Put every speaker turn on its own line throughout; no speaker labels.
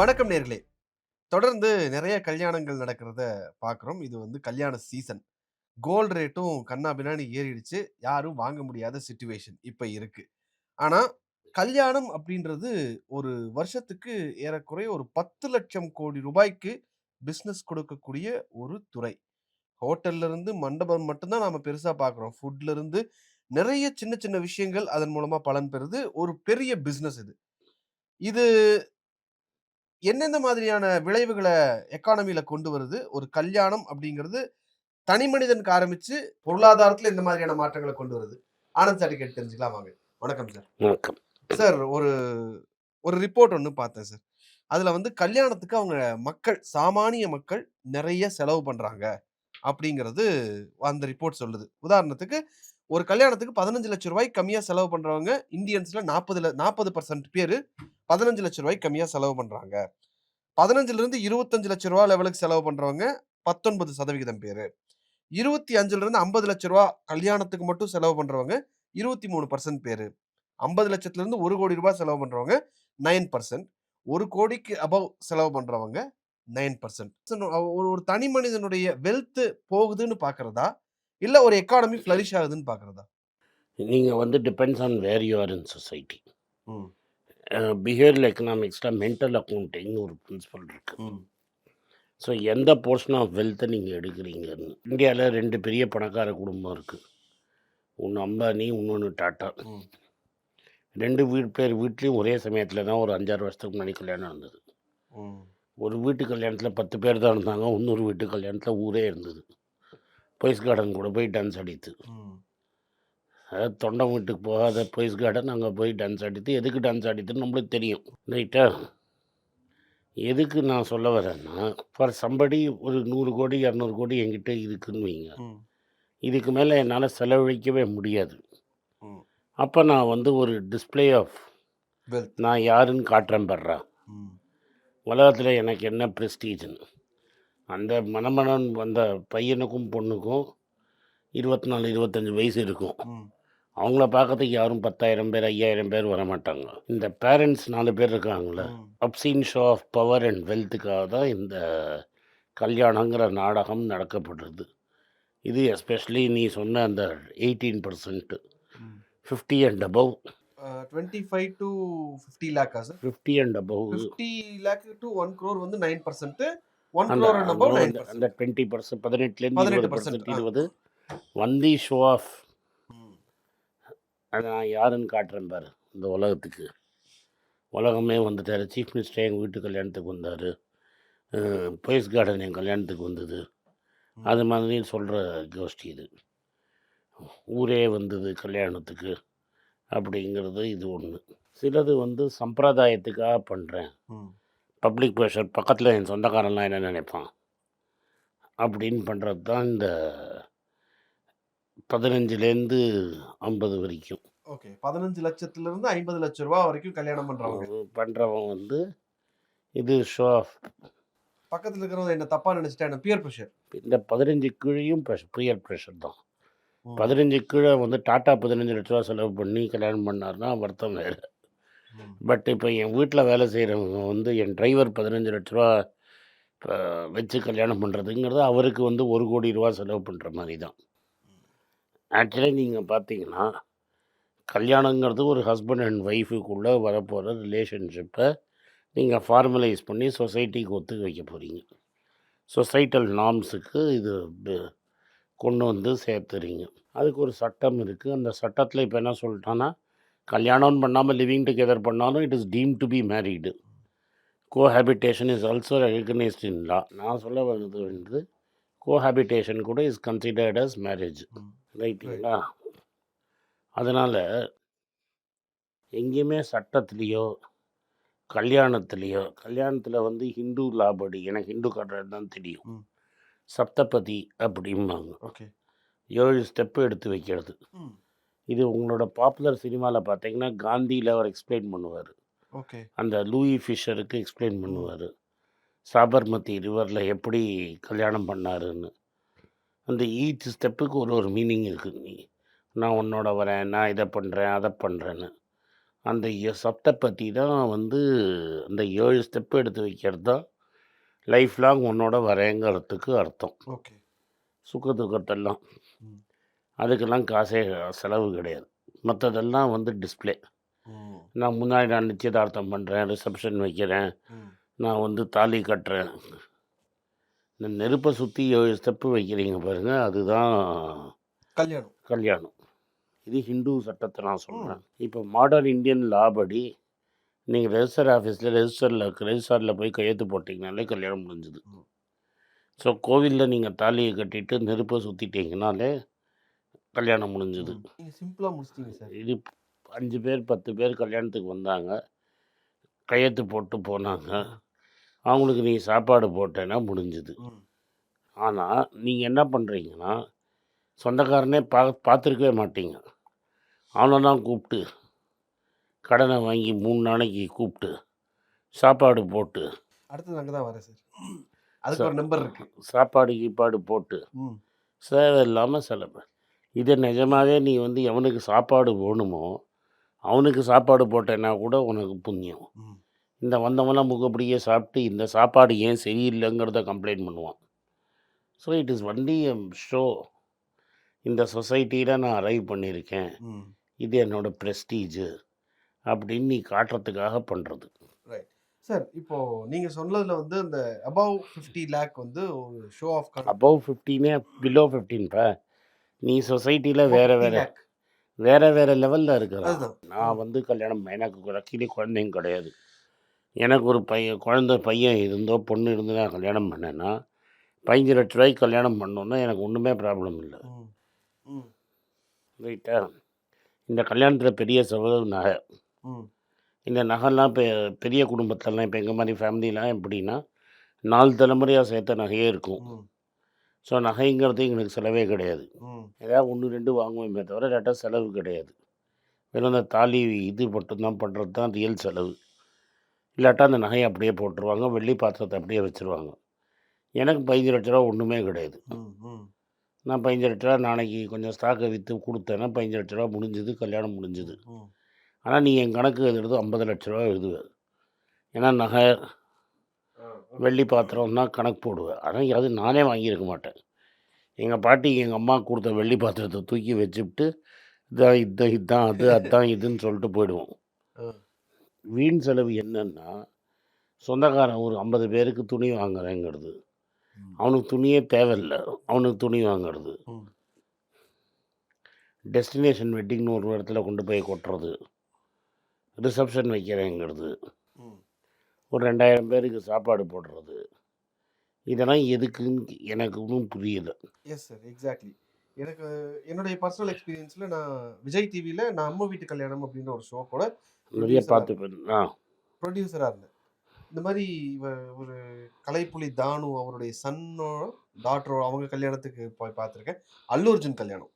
வணக்கம் நேர்களே. தொடர்ந்து நிறைய கல்யாணங்கள் நடக்கிறத பார்க்குறோம் இது வந்து கல்யாண சீசன். கோல்டு ரேட்டும் கண்ணா பின்னாடி ஏறிடுச்சு. யாரும் வாங்க முடியாத சுச்சுவேஷன் இப்போ இருக்கு. ஆனால் கல்யாணம் அப்படின்றது ஒரு வருஷத்துக்கு ஏறக்குறைய ஒரு பத்து லட்சம் கோடி ரூபாய்க்கு பிஸ்னஸ் கொடுக்கக்கூடிய ஒரு துறை. ஹோட்டல்ல இருந்து மண்டபம் மட்டும்தான் நாம பெருசா பார்க்குறோம் ஃபுட்ல இருந்து நிறைய சின்ன சின்ன விஷயங்கள் அதன் மூலமா பலன் பெறுது. ஒரு பெரிய பிஸ்னஸ் இது. இது எந்தெந்த மாதிரியான விளைவுகளை எக்கானமில கொண்டு வருது? ஒரு கல்யாணம் அப்படிங்கிறது தனி மனிதனுக்கு ஆரம்பிச்சு பொருளாதாரத்துல எந்த மாதிரியான மாற்றங்களை கொண்டு வருது. ஆனந்த் சார் கேட்டு தெரிஞ்சுக்கலாம் வாங்க. வணக்கம் சார்
வணக்கம்.
சார் ஒரு ஒரு ரிப்போர்ட் ஒன்று பார்த்தேன் சார் அதுல வந்து கல்யாணத்துக்கு அவங்க மக்கள் சாமானிய மக்கள் நிறைய செலவு பண்றாங்க அப்படிங்கிறது அந்த ரிப்போர்ட் சொல்லுது. உதாரணத்துக்கு ஒரு கல்யாணத்துக்கு பதினஞ்சு லட்சம் ரூபாய் கம்மியா செலவு பண்றவங்க இந்தியன்ஸ்ல நாற்பதுல நாற்பது பர்சன்ட் பேர் பதினஞ்சு லட்சம் ரூபாய் கம்மியா செலவு பண்றாங்க. பதினஞ்சுல இருந்து இருபத்தஞ்சு லட்சம் ரூபாய் லெவலுக்கு செலவு பண்றவங்க பத்தொன்பது சதவிகிதம் பேர். இருபத்தி அஞ்சுல இருந்து ஐம்பது லட்சம் ரூபாய் கல்யாணத்துக்கு மட்டும் செலவு பண்றவங்க இருபத்தி மூணு பர்சன்ட் பேர். ஐம்பது லட்சத்துல இருந்து ஒரு கோடி ரூபாய் செலவு பண்றவங்க நைன் பர்சன்ட் ஒரு கோடிக்கு அபவ் செலவு பண்றவங்க நைன் பர்சன்ட் ஒரு ஒரு தனி மனிதனுடைய வெல்த் போகுதுன்னு பாக்குறதா? இல்ல ஒரு எக்கானமி ஃபிளரிஷ் ஆகுதுன்னு பாக்குறதா?
நீங்கள் வந்து depends on where you are in society
ம்.
பிஹேவியல் எக்கனாமிக்ஸில் மென்டல் அக்கௌண்டிங்னு ஒரு பிரின்சிபல் இருக்குது ஸோ எந்த போர்ஷன் ஆஃப் வெல்த்தை நீங்கள் எடுக்கிறீங்கன்னு. இந்தியாவில் ரெண்டு பெரிய பணக்கார குடும்பம் இருக்குது ஒன்று அம்பானி இன்னொன்று டாட்டா. ரெண்டு வீடு பேர் வீட்லேயும் ஒரே சமயத்தில் தான் ஒரு அஞ்சாறு வருஷத்துக்கு முன்னாடி கல்யாணம் இருந்தது ஒரு வீட்டு கல்யாணத்தில் பத்து பேர் தான் இருந்தாங்க இன்னொரு வீட்டு கல்யாணத்தில் ஊரே இருந்தது. பொய்ஸ் கார்டன் கூட போய் டான்ஸ் அடித்து. அதாவது தொண்டை வீட்டுக்கு போகாத பொய்ஸ் கார்டன் அங்கே போய் டான்ஸ் ஆடித்து எதுக்கு டான்ஸ் ஆடித்துன்னு நம்மளுக்கு தெரியும். ரைட்டா எதுக்கு நான் சொல்ல வரேன்னா ஃபார் சம்படி ஒரு நூறு கோடி இரநூறு கோடி என்கிட்ட இருக்குன்னு வைங்க. இதுக்கு மேலே என்னால் செலவழிக்கவே முடியாது. அப்போ நான் வந்து ஒரு டிஸ்ப்ளே ஆஃப் நான் யாருன்னு காட்டுறேன் படுறேன்
ம்.
உலகத்தில் எனக்கு என்ன ப்ரெஸ்டீஜ்னு அந்த மணமணன் வந்த பையனுக்கும் பொண்ணுக்கும் இருபத்தி நாலு இருபத்தஞ்சி வயசு இருக்கும். அவங்கள பார்க்கறதுக்கு யாரும் பத்தாயிரம் பேர் ஐயாயிரம் பேர் வர மாட்டாங்க இந்த பேரண்ட்ஸ் நாலு பேர் இருக்காங்களே obscene show of power and வெல்த்துக்காக தான் இந்த கல்யாணங்கிற நாடகம் நடக்கப்படுறது. இது எஸ்பெஷலி நீ சொன்ன அந்த eighteen percent
hmm.
Fifty and above
twenty five to fifty லேக்கா sir
fifty and above
fifty lakh to one crore வந்து நைன் பர்சன்ட் ஒன் க்ரோர்
அந்த- டுவெண்ட்டி பர்சன்ட் பதினெட்டுலேருந்து
பதினெட்டு
இருபது பர்சன்ட். இருபது. வந்தி ஷோ ஆஃப் நான் யாருன்னு காட்டுறேன் பாரு இந்த உலகத்துக்கு. உலகமே வந்துட்டார். சீஃப் மினிஸ்டர் எங்கள் வீட்டு கல்யாணத்துக்கு வந்தார். பொய்ஸ் கார்டன் என் கல்யாணத்துக்கு வந்தது. அது மாதிரி சொல்கிற கோஷ்டி இது. ஊரே வந்தது கல்யாணத்துக்கு அப்படிங்கிறது இது ஒன்று சிலது வந்து சம்பிரதாயத்துக்காக பண்ணுறேன் பப்ளிக் ப்ரெஷர் பக்கத்தில் என் சொந்தக்காரன்லாம் என்ன நினைப்பான்? அப்படின்னு பண்ணுறது தான் இந்த பதினஞ்சுலேருந்து ஐம்பது வரைக்கும்.
ஓகே. பதினஞ்சு லட்சத்துல இருந்து ஐம்பது லட்சம் ரூபாய் வரைக்கும் கல்யாணம் பண்றவங்க.
பண்ணுறவன் வந்து இது ஷோ ஆஃப்
பக்கத்துல இருக்கிறவங்க என்ன தப்பா நினைச்சிட்டா என்ன? பியர் ப்ரெஷர்
இந்த பதினஞ்சு கீழையும் ப்ரியர் ப்ரெஷர் தான். பதினஞ்சு கீழே வந்து டாட்டா பதினஞ்சு லட்ச ரூபா செலவு பண்ணி கல்யாணம் பண்ணார்னா வருத்தம் வேறு. பட் இப்போ என் வீட்டில் வேலை செய்கிறவங்க வந்து என் டிரைவர் பதினஞ்சு லட்ச ரூபா இப்போ வச்சு கல்யாணம் பண்ணுறதுங்கிறது அவருக்கு வந்து ஒரு கோடி ரூபா செலவு பண்ணுற மாதிரி தான். ஆக்சுவலி நீங்கள் பார்த்தீங்கன்னா கல்யாணங்கிறது ஒரு ஹஸ்பண்ட் அண்ட் ஒய்ஃபுக்குள்ளே வரப்போகிற ரிலேஷன்ஷிப்பை நீங்கள் ஃபார்மலைஸ் பண்ணி சொசைட்டிக்கு ஒத்துக்க வைக்க போகிறீங்க சொசைட்டல் நார்ம்ஸுக்கு இது கொண்டு வந்து சேர்த்துறீங்க. அதுக்கு ஒரு சட்டம் இருக்குது அந்த சட்டத்தில் இப்போ என்ன சொல்லிட்டான்னா கல்யாணம் பண்ணாமல் லிவிங் டுகெதர் பண்ணாலும் it is deemed to be married cohabitation is also recognised in law நான் சொல்ல வந்தது வந்து கோஹாபிட்டேஷன் கூட இஸ் கன்சிடர்ட் அஸ் மேரேஜ் ரைட்டுங்களா? அதனால் எங்கேயுமே சட்டத்துலேயோ கல்யாணத்துலேயோ கல்யாணத்தில் வந்து ஹிந்து லாபடி எனக்கு ஹிந்து கட்டுறது தான் தெரியும். சப்தபதி அப்படிம்பாங்க.
ஓகே.
ஏழு ஸ்டெப்பு எடுத்து வைக்கிறது. இது உங்களோட பாப்புலர் சினிமாவில் பார்த்தீங்கன்னா காந்தியில் அவர் எக்ஸ்பிளைன் பண்ணுவார்.
ஓகே.
அந்த லூயி ஃபிஷருக்கு எக்ஸ்பிளைன் பண்ணுவார். சாபர்மதி ரிவரில் எப்படி கல்யாணம் பண்ணாருன்னு. அந்த ஈச் ஸ்டெப்புக்கு ஒரு ஒரு மீனிங் இருக்குது நீ நான் உன்னோட வரேன் நான் இதை பண்ணுறேன் அதை பண்ணுறேன்னு அந்த எ சப்தபதி தான் வந்து அந்த 7 ஸ்டெப் எடுத்து வைக்கிறது தான் லைஃப் லாங் உன்னோட வரேங்கிறதுக்கு அர்த்தம்.
ஓகே.
சுக துக்கத்தெல்லாம். அதுக்கெல்லாம் காசே செலவு கிடையாது. மத்ததெல்லாம் வந்து டிஸ்ப்ளே. நான் முன்னாடி நான் நிச்சயதார்த்தம் பண்றேன், ரிசப்ஷன் வைக்கிறேன். நான் வந்து தாலி கட்டுறேன். இந்த நெருப்ப 7 ஸ்டெப்பு வைக்கிறீங்க பாருங்க, அதுதான்
கல்யாணம்.
கல்யாணம். இது ஹிந்து சட்டத்த நான்
ம்.
சொல்றேன். இப்போ மாடர்ன் இந்தியன் லா படி நீங்க ரெஜிஸ்டர் ஆஃபீஸ்ல ரெஜிஸ்டர்ல ரெஜிஸ்டார்ல போய் கையெழுத்து போட்டீங்கனாலே கல்யாணம் முடிஞ்சுது. ஸோ கோவில்ல நீங்க தாலிய கட்டிட்டு நெருப்ப சுத்திட்டீங்கனாலே கல்யாணம் முடிஞ்சுது.
ம். நீங்க சிம்பிளா முடிச்சிட்டீங்க சார்.
இது 5 பேர், 10 பேர் கல்யாணத்துக்கு வந்தாங்க. கையெழுத்து போட்டு போனாங்க. அவங்களுக்கு நீ சாப்பாடு போட்டேன்னா முடிஞ்சுது.
ம்.
ஆனா, நீங்க என்ன பண்றீங்கன்னா, சொந்தக்காரனே பா பார்த்துருக்கவே மாட்டீங்க. அவனெல்லாம் கூப்பிட்டு, கடன வாங்கி 3 நாளைக்கு கூப்பிட்டு, சாப்பாடு போட்டு,
அடுத்தது அங்க தான் வரேன் சார். அதுக்கு ஒரு நம்பர் இருக்கு.
சாப்பாடு கீப்பாடு போட்டு,
ம்.
தேவையில்லாம செலவு. இத நிஜமாவே நீ வந்து எவனுக்கு சாப்பாடு வேணுமோ, அவனுக்கு சாப்பாடு போட்டேன்னா கூட உனக்கு புண்ணியம். இந்த வந்தவன்லாம் முகப்படியே சாப்பிட்டு, இந்த சாப்பாடு ஏன் சரியில்லைங்கிறத கம்ப்ளைண்ட் பண்ணுவான். So it is only a show. இந்த சொசைட்டில நான் அரைவ் பண்ணியிருக்கேன். இது என்னோட பிரஸ்டீஜு. அப்படின்னு நீ காட்டுறதுக்காக பண்றது.
ரைட். சார் இப்போ நீங்க சொன்னதுல வந்து அந்த அபவ் 50 லேக் வந்து ஒரு ஷோ ஆஃப்
அபவ் 15னே பிலோ 15பா. நீ சொசைட்டில
அபவ்
வேற
50
வேற. வேற வேற லெவல்ல இருக்கிறான்.
அதுதான்.
நான். வந்து கல்யாணம் எனக்கு லக்கிலி குழந்தைங்க கிடையாது. எனக்கு ஒரு பையன் குழந்தை பையன் இருந்தோ, பொண்ணு இருந்து நான் கல்யாணம் பண்ணேன்னா, ரூ. 15,00,000 கல்யாணம் பண்ணோன்னா எனக்கு ஒண்ணுமே ப்ராப்ளம் இல்ல. ரைட்டா? இந்த கல்யாணத்தில பெரிய செலவு நகை. இந்த நகைலாம் பெ பெரிய குடும்பத்துலலாம் இப்ப எங்க மாரி ஃபேமிலிலாம் எப்படின்னா, 4 தலைமுறையா சேர்த்த நகையே இருக்கும். ஸோ நகைங்கிறது எங்களுக்கு செலவே கிடையாது. ஏதாவது 1, 2 வாங்குவோமே தவிர, இல்லாட்டா செலவு கிடையாது. வெறும் அந்த தாலி இது மட்டும் தான் பண்றது தான் ரியல் செலவு. இல்லாட்டா அந்த நகைய அப்படியே போட்டுருவாங்க. வெள்ளி பாத்திரத்த அப்படியே வச்சுருவாங்க. எனக்கு ரூ. 15,00,000 ஒண்ணுமே கிடையாது.
ம். ம்.
நான் ரூ. 15,00,000 நாளைக்கு கொஞ்சம் ஸ்டாக்க வித்து குடுத்தேன்னா, ரூ. 15,00,000 முடிஞ்சுது. கல்யாணம் முடிஞ்சுது.
ம்.
ஆனா, நீ என் கணக்கு எழுதுறது ரூ. 50,00,000 எழுதுவ. ஏன்னா நகை. வெள்ளி பாத்திரம்னா கணக்கு போடுவ. ஆனா, அது நானே வாங்கியிருக்க மாட்டேன். எங்க பாட்டி எங்க அம்மாக்கு குடுத்த வெள்ளி பாத்திரத்த தூக்கி வச்சுப்புட்டு, இதான் இதான் இதான் அது, அதான் இதுன்னு சொல்லிட்டு போயிடுவோம். வீண் செலவு என்னன்னா, சொந்தக்காரன் ஒரு 50 பேருக்கு துணி வாங்குறேங்கிறது. அவனுக்கு துணியே தேவையில்ல. அவனுக்கு துணி வாங்குறது. டெஸ்டினேஷன் வெட்டிங்ன்னு ஒரு இடத்துல கொண்டு போய் கொட்டுறது. ரிசப்ஷன் வைக்கிறேங்கிறது. ஒரு 2000 பேருக்கு சாப்பாடு போடுறது. இதெல்லாம் எதுக்குன்னு எனக்கு ஒண்ணும் புரியல.
Yes sir. எக்ஸாக்ட்லி. எனக்கு என்னுடைய பர்சனல் எக்ஸ்பீரியன்ஸ்ல நான் விஜய் டிவில நம்ம வீட்டு கல்யாணம் அப்படின்ற ஒரு ஷோ கூட
நிறைய
புரொடியூசரா
பார்த்துப்பேன். ஆ.
புரொடியூசரா இருந்தேன். இந்த இவ ஒரு கலைப்புலி தானு அவருடைய சன்னோ, டாட்டரோ அவங்க கல்யாணத்துக்கு போய் பார்த்துருக்கேன். அல்லு அர்ஜுன் கல்யாணம்.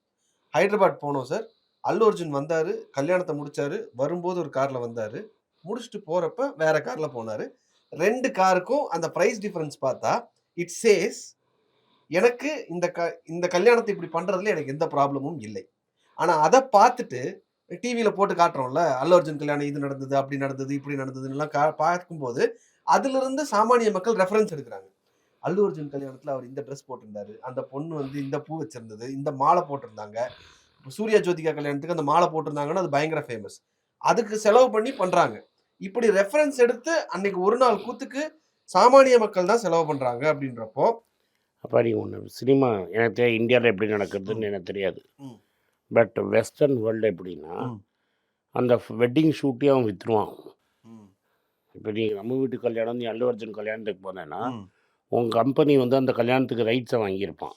ஹைதராபாத் போனோம் சார். அல்லு அர்ஜுன் வந்தாரு. கல்யாணத்த முடிச்சாரு. வரும்போது ஒரு கார்ல வந்தாரு. முடிச்சுட்டு போறப்ப வேற கார்ல போனாரு. 2 காருக்கும் அந்த பிரைஸ் டிஃபரன்ஸ் பார்த்தா, இட் சேஸ் எனக்கு இந்த க இந்த கல்யாணத்தை இப்படி பண்றதுல எனக்கு எந்த ப்ராப்ளமும் இல்லை. ஆனா அதை பார்த்துட்டு டிவியில் போட்டு காட்டுறோம்ல. அல்லு அர்ஜுன் கல்யாணம் இது நடந்தது, அப்படி நடந்தது, இப்படி நடந்ததுன்னுலாம் கா பார்க்கும்போது, அதிலிருந்து சாமானிய மக்கள் ரெஃபரன்ஸ் எடுக்கிறாங்க அல்லு அர்ஜுன் கல்யாணத்துல அவர் இந்த ட்ரெஸ் போட்டிருந்தாரு. அந்த பொண்ணு வந்து இந்த பூ வச்சிருந்தது. இந்த மாலை போட்டிருந்தாங்க. சூர்யா ஜோதிகா கல்யாணத்துக்கு அந்த மாலை போட்டிருந்தாங்கன்னா, அது பயங்கர ஃபேமஸ். அதுக்கு செலவு பண்ணி பண்றாங்க. இப்படி ரெஃபரன்ஸ் எடுத்து அன்னைக்கு ஒரு நாள் கூத்துக்கு சாமானிய மக்கள் தான் செலவு பண்றாங்க அப்படின்றப்போ
அப்பாடி ஒண்ணு சினிமா எனக்கு தெ இந்தியால எப்படி
ம்.
நடக்குதுன்னு எனக்கு தெரியாது. பட் வெஸ்டர்ன் வேர்ல்டு எப்படின்னா. அந்த வெட்டிங் ஷூட்டையும் அவன் வித்துருவான்.
ம்.
இப்ப நீ நம்ம வீட்டு கல்யாணம், நீ அல்லு அர்ஜுன் கல்யாணத்துக்கு போனேன்னா. உன் கம்பெனி வந்து அந்த கல்யாணத்துக்கு ரைட்ஸ வாங்கியிருப்பான்.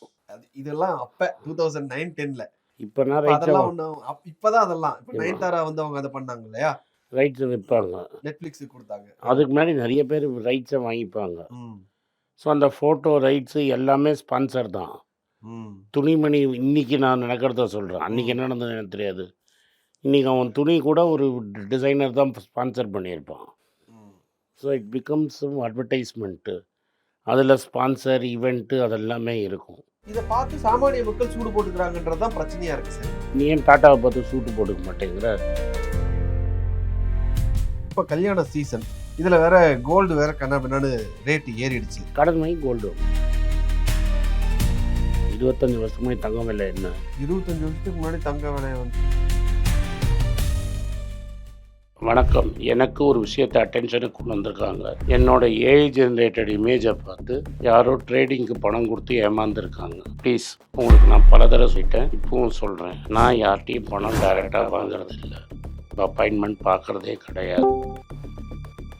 இதெல்லாம் அப்ப 2009, 10ல.
இப்பனா
இப்ப
ரைட்ஸ
அதெல்லாம் அப் இப்பதான் அதெல்லாம். இப்ப. நயன்தாரா வந்து அவங்க அத பண்ணாங்க இல்லையா?
ரைட்ஸ விப்பாங்க.
நெட்ஃபிளிக்ஸ்க்கு குடுத்தாங்க.
அதுக்கு முன்னாடி நெறைய பேர் ரைட்ஸ வாங்கிப்பாங்க. ஸோ அந்த ஃபோட்டோ ரைட்ஸு எல்லாமே ஸ்பான்சர் தான். துணிமணி இன்னைக்கு நான் நடக்கிறத சொல்றேன். அன்னைக்கு
ம்.
என்ன நடந்தது எனக்கு தெரியாது. இன்னைக்கு அவன் துணி கூட ஒரு டிசைனர் தான் ஸ்பான்சர் பண்ணியிருப்பான். So it becomes advertisement. அதில ஸ்பான்சர், ஈவென்ட்டு அதெல்லாமே இருக்கும்.
இத பார்த்து சாமானிய மக்கள் சூடு போட்டுக்கிறாங்கன்றது தான் பிரச்சனையா இருக்கு சார்.
நீ ஏன் டாட்டாவ பார்த்து சூட்டு போட்டுக்க மாட்டேங்கிற?
இப்ப கல்யாண சீசன் இதுல வேற கோல்டு வேற கண்ணா பின்னான்னு ரேட் ஏறிடுச்சு.
கடன் வாங்கி கோல்டு இருபத்தஞ்சு வருஷமா தங்கம் விலை என்ன?
இருபத்தஞ்சு வருஷத்துக்கு முன்னாடி தங்க விலை வந்து
வணக்கம். எனக்கு ஒரு விஷயத்தை அட்டென்ஷனுக்கு கொண்டு வந்திருக்காங்க. என்னோட ஏஐ ஜென்ரேட்டட் இமேஜை பார்த்து யாரோ ட்ரேடிங்க்கு பணம் கொடுத்து ஏமாந்துருக்காங்க. ப்ளீஸ் உங்களுக்கு நான் பல தடவை சொல்லிட்டேன். இப்பவும் சொல்கிறேன் நான் யார்கிட்டையும் பணம் டைரெக்டாக வாங்குறது இல்லை அப்பாயின்மெண்ட் பார்க்குறதே கிடையாது.